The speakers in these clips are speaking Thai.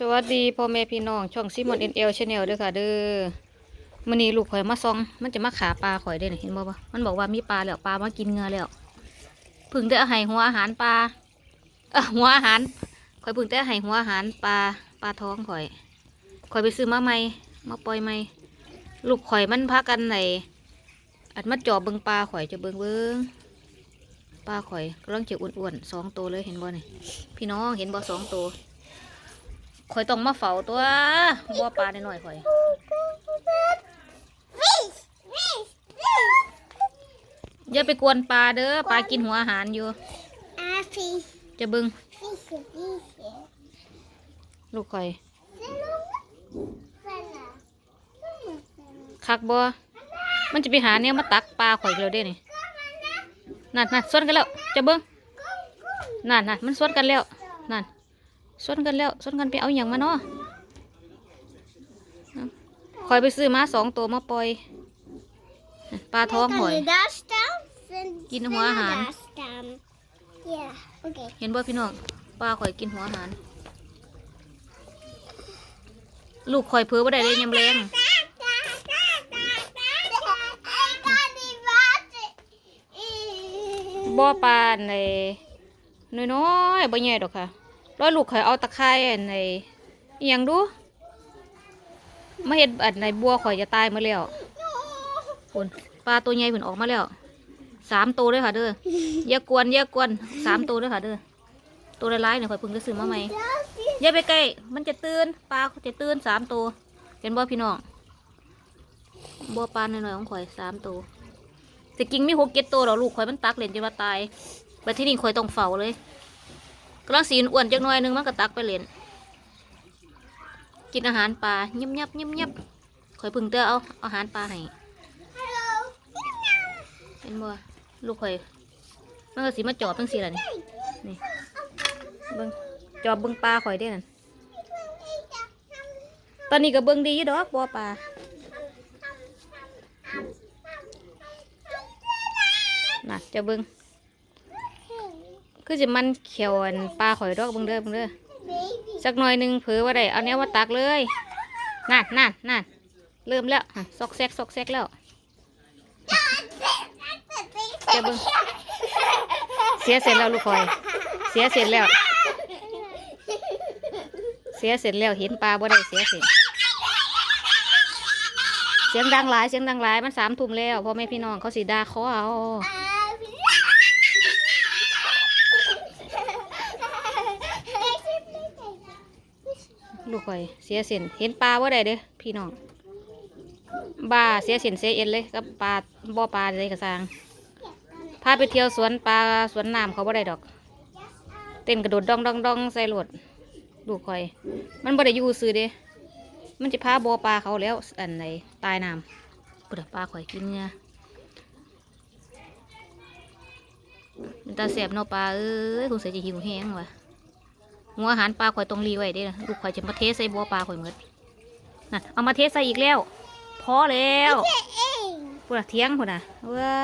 สวัสดีพ่อแม่พี่น้องช่องซิมอนเอ็นเอลชาแนลด้วยค่ะเด้อมื้อนี้ลูกข่อยมาซอง มันจะมาขาปลาข่อยได้อเห็นบ่ปะมันบอกว่ามีปลาแล้วปลามากินเงือแล้วพึ่งได้อาให้หัวอาหารปลาเออหัวอาหารข่อยพึ่งได้อาให้หัวอาหารปลาปลาท้องข่อยข่อยไปซื้อมาใหม่มาปล่อยใหม่ลูกข่อยมันพากันไหนอัดมาจอบเบิงปลาข่อยจะเบิงเบิงปลาข่อยกำลังจะอ้วนๆสองตัวเลยเห็นบ่นี่พี่น้องเห็นบ่สองตัว ข่อยต้องมาเฝ้าตัวบัวปลาหน่อยๆข่อยอย่าไปกวนปลาเด้อปลากินหัวอาหารอยู่ Ah, fish, จะเบึง fish, fish. ลูกข่อย Fella. คักบัวมันจะไปหาเนี่ยมาตักปลาข่อยอีกแล้วเด้นี่นั่นนั่นสวนกันแล้ว จะเบิ้งนั่นนั่นมันสวนกันแล้วนั่น สวนกันแล้วสวนกันไปเอาอย่างมาเนาะข่อยไปซื้อมาสองตัวมาปล่อย ปลาท้องข่อย Kan du där stam? Sen Gin och hoa han. där stam. Ja, okej. เห็นบ่พี่น้อง ปลาข่อยกินหัวอาหาร ลูกข่อยเผือบ่ได้เลยยำแรงบ่ปลาในน้อยๆบ่ใหญ่ดอกค่ะ ร้อยลูกข่อยเอาตะไคร้อันในอยังดูมาเฮ็ดอันในบัวข่อยจะตายมาแล้วปุ่นปลาตัวใหญ่เพิ่นออกมาแล้วสามตัวเลยค่ะเด้ออย่ากวนอย่ากวนสามตัวเลยค่ะเด้อตัวร้ายๆเนี่ยข่อยพิ่งจะซื้อมาใหม่อย่าไปใกล้มันจะตื่นปลาจะตื่นสามตัวเห็นบ่พี่น้องบัวปลาหน่อยๆของข่อยสามตัวแต่กิ่งมีหกเก็ดตัวหรอลูกข่อยมันตักเล่นจนว่าตายไปที่นี่ข่อยต้องเฝ้าเลย กำลังสีอ้วนจักหน่อยนึงมันก็ตักไปเล่นกินอาหารปลาเงียบเงียบเงียบเงียบข่อยพึ่งเตอเอาอาหารปลาให้เห็นบ่ลูกข่อยมันก็สีมาจอบตั้งสีละนี่นี่เบิ้งจอบเบิ้งปลาข่อยได้นั่นตอนนี้ก็เบิ้งดีอยู่ดอกบัวปลาน่ะจะเบิ้ง คือจะมันเขียวอันปลาข่อยดอกเบิ้งเด้อเบิ้งเด้อสักหน่อยหนึ่งเผลอว่าได้เอาเนี้ยว่าตักเลยนั่นนั่นนั่นเริ่มแล้วซอกแซกซอกแซกแล้วจะเบิ้งเสียเสร็จแล้วลูกข่อย เสียเสร็จแล้ว เสียเสร็จแล้วเห็นปลาบ่ได้เสียเสร็จเสียงดังหลายเสียงดังหลายมันสามทุ่มแล้วพ่อแม่พี่น้องเขาสีดาเขาเอา ลูกข่อย เสียเส้นเห็นปลาว่าได้เด้อพี่น้องบ้าเสียเส้นเสียเอ็นเลยกับปลาบ่อปลาอะไรกระซังพาไปเที่ยวสวนปลาสวนน้ำเขาบ่ได้ดอก เต้นกระโดดดองดองดองใส่รถลูกข่อย มันบ่ได้อยู่ซื้อเด้มันจะพาบ่อปลาเขาแล้วอันไหนตายน้ำปุดปลาข่อยกินเนี่ยมันตาแสบเนาะปลาเอ้ยคงเสียจะหิวแห้งว่ะ หัวอาหารปลาข่อยต้องรีไว้เด้อลูกข่อยจะมาเทใส่บัวปลาข่อยหมดนั่นเอามาเทใส่อีกแล้ว พอแล้วพูดเทียงพูดนะว้า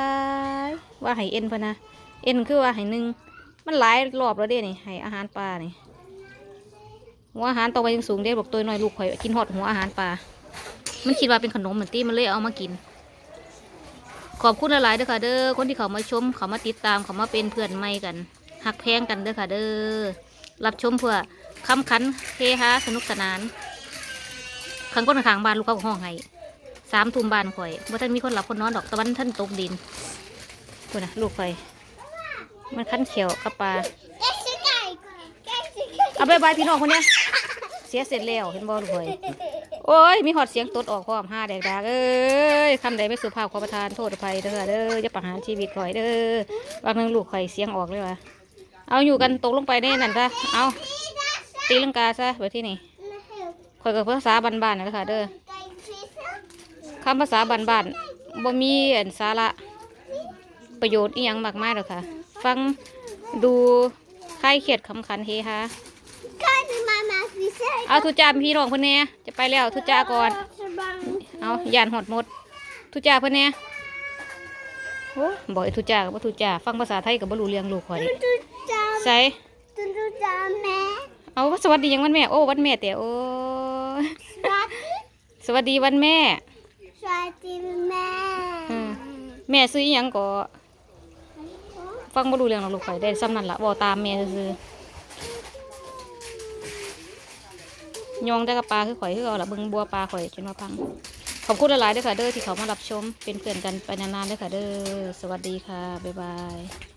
ยว่าให้เอ็นพะนะเอ็นคือว่าให้หนึ่งมันหลายรอบแล้วเด้นี่ให้อาหารปลานี่หัวอาหารต่อไปยังสูงเด้บอกตัวน้อยลูกข่อยกินหอดหัวอาหารปลามันคิดว่าเป็นขนมเหมือนตีมันเลยเอามากิน ขอบคุณหลายๆเด้อค่ะเด้อคนที่เขามาชมเขามาติดตามเขามาเป็นเพื่อนใหม่กันหักแพงกันเด้อค่ะเด้อ รับชมเพื่อคำขันเฮฮาสนุกสนานขังก้นขังบ้านลูกเขาห้องให้สามทุ่มบ้านข่อยว่าท่านมีคนหลับคนนอนดอกตะวันท่านตกดินพูดนะลูกข่อยมันคันเขียวกับปลาเอาไปบายพี่น้องคนเนี้ยเสียเสร็จแล้วเห็นบอลูกข่อยโอ้ยมีหอดเสียงตดออกพร้อมห้าแดกดาเอ้ยคำใดไม่สุภาพขอประทานโทษอภัยเด้อเด้อจะประหารชีวิตข่อยเด้อบางนึงลูกข่อยเสียงออกเลยวะ เอาอยู่กันตกลงไปได้นั่นซะเอาตีลังกาซะแบบที่นี่ข่อยกับภาษาบ้านๆนะค่ะเด้อคำภาษาบ้านๆบ่มีอันสาระประโยชน์อีหยังมากมายหรอกค่ะ ฟังดูคลายเครียดขำขันเฮฮาเอาทุจ่าพี่น้องเพิ่นแหน่จะไปแล้วทุจ่าก่อน เอายานหอดหมด ทุจ่าเพิ่นแหน่ โอ้บอกไอ้ทุจ่ากับว่าทุจ่าฟังภาษาไทยกับบ่รู้เรื่องลูกข่อยใส่เอาสวัสดียังวันแม่โอ้วันแม่แต่โอ้สวัสดีสวัสดีวันแม่ สวัสดีแม่อืมแม่ซื้ออหยังก็ฟังบ่รู้เรื่องหรอกลูกข่อยได้ซ้ำนั่นละบอกตามแม่ซื่อๆยองได้กับปลาคือข่อยคือเอาละเบิ่งบัวปลาข่อยจนว่าพัง ขอบคุณหลายๆด้วยค่ะเด้อที่เขามารับชมเป็นเพื่อนกันไปนานๆด้วยค่ะเด้อสวัสดีค่ะบ๊ายบาย